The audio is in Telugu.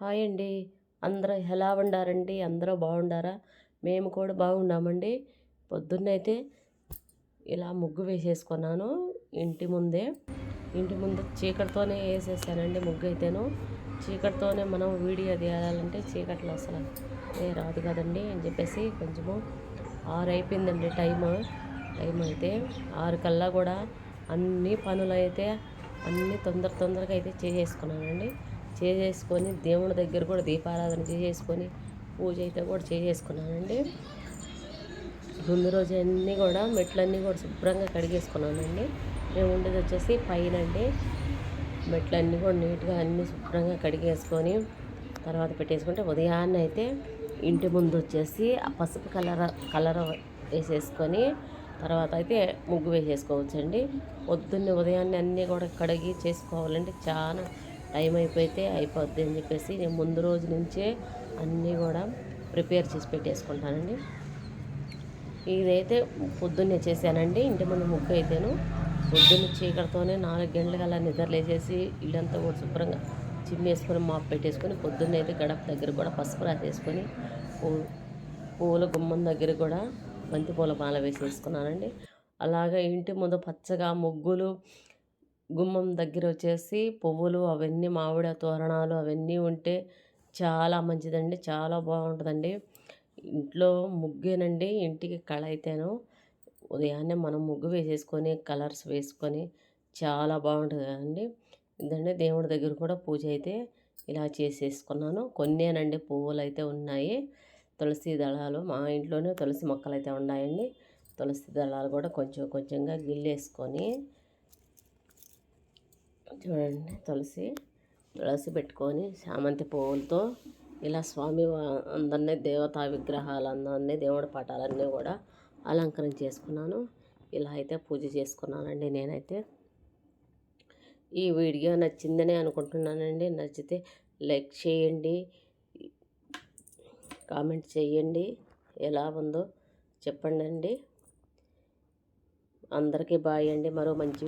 హాయ్ అండి అందరూ ఎలా ఉండారండి? అందరూ బాగుండారా? మేము కూడా బాగున్నామండి. పొద్దున్నైతే ఇలా ముగ్గు వేసేసుకున్నాను ఇంటి ముందే. ఇంటి ముందు చీకటితోనే వేసేసానండి ముగ్గు అయితేను చీకటితోనే మనం వీడియో తీయాలంటే చీకట్లో అసలు ఏ రాదు కదండి అని చెప్పేసి కొంచెము ఆరు అయిపోయిందండి టైము టైం అయితే ఆరు కల్లా కూడా అన్ని పనులు అయితే అన్నీ తొందర తొందరగా అయితే చేసేసుకున్నానండి. చేసేసుకొని దేవుని దగ్గర కూడా దీపారాధన చేసేసుకొని పూజ అయితే కూడా చేసేసుకున్నానండి. ముందు రోజు అన్నీ కూడా మెట్లన్నీ కూడా శుభ్రంగా కడిగేసుకున్నానండి. మేము ఉండేది వచ్చేసి పైన అండి. మెట్లన్నీ కూడా నీట్గా అన్నీ శుభ్రంగా కడిగేసుకొని తర్వాత పెట్టేసుకుంటే ఉదయాన్నే అయితే ఇంటి ముందు వచ్చేసి ఆ పసుపు కలర్ కలర్ వేసేసుకొని తర్వాత అయితే ముగ్గు వేసేసుకోవచ్చండి. పొద్దున్నే ఉదయాన్నే అన్నీ కూడా కడిగి చేసుకోవాలంటే చాలా టైం అయిపోతే అయిపోద్ది అని చెప్పేసి నేను ముందు రోజు నుంచే అన్నీ కూడా ప్రిపేర్ చేసి పెట్టేసుకుంటానండి. ఇదైతే పొద్దున్నే చేశానండి ఇంటి ముందు ముగ్గు అయితేను. పొద్దున్న చీకటితోనే నాలుగు గంటలకు అలా నిద్రలేసేసి ఇల్లంతా కూడా శుభ్రంగా చిమ్మేసుకొని మాపు పెట్టేసుకొని పొద్దున్న అయితే గడప దగ్గర కూడా పసుపు రాసేసుకొని పువ్వు పూల గుమ్మం దగ్గర కూడా బంతిపూల మాల వేసేసుకున్నానండి అలాగే ఇంటి ముందు పచ్చగా ముగ్గులు గుమ్మం దగ్గర వచ్చేసి పువ్వులు అవన్నీ మామిడి తోరణాలు అవన్నీ ఉంటే చాలా మంచిదండి. చాలా బాగుంటుందండి. ఇంట్లో ముగ్గేనండి. ఇంటికి కళ అయితేను ఉదయాన్నే మనం ముగ్గు వేసేసుకొని కలర్స్ వేసుకొని చాలా బాగుంటుంది కదండి. ఇదండి దేవుడి దగ్గర కూడా పూజ అయితే ఇలా చేసేసుకున్నాను. కొన్నేనండి పువ్వులు అయితే ఉన్నాయి. తులసి దళాలు మా ఇంట్లోనే తులసి మొక్కలు అయితే ఉన్నాయండి. తులసి దళాలు కూడా కొంచెం కొంచెంగా గిల్లేసుకొని చూడండి తులసి తులసి పెట్టుకొని చామంతి పువ్వులతో ఇలా స్వామి అందరినీ దేవతా విగ్రహాలు అందరినీ దేవుడి పటాలన్నీ కూడా అలంకరణ చేసుకున్నాను. ఇలా అయితే పూజ చేసుకున్నానండి నేనైతే. ఈ వీడియో నచ్చిందని అనుకుంటున్నానండి. నచ్చితే లైక్ చేయండి కామెంట్ చేయండి ఎలా ఉందో చెప్పండి అండి అందరికీ బాయ్ అండి. మరో మంచి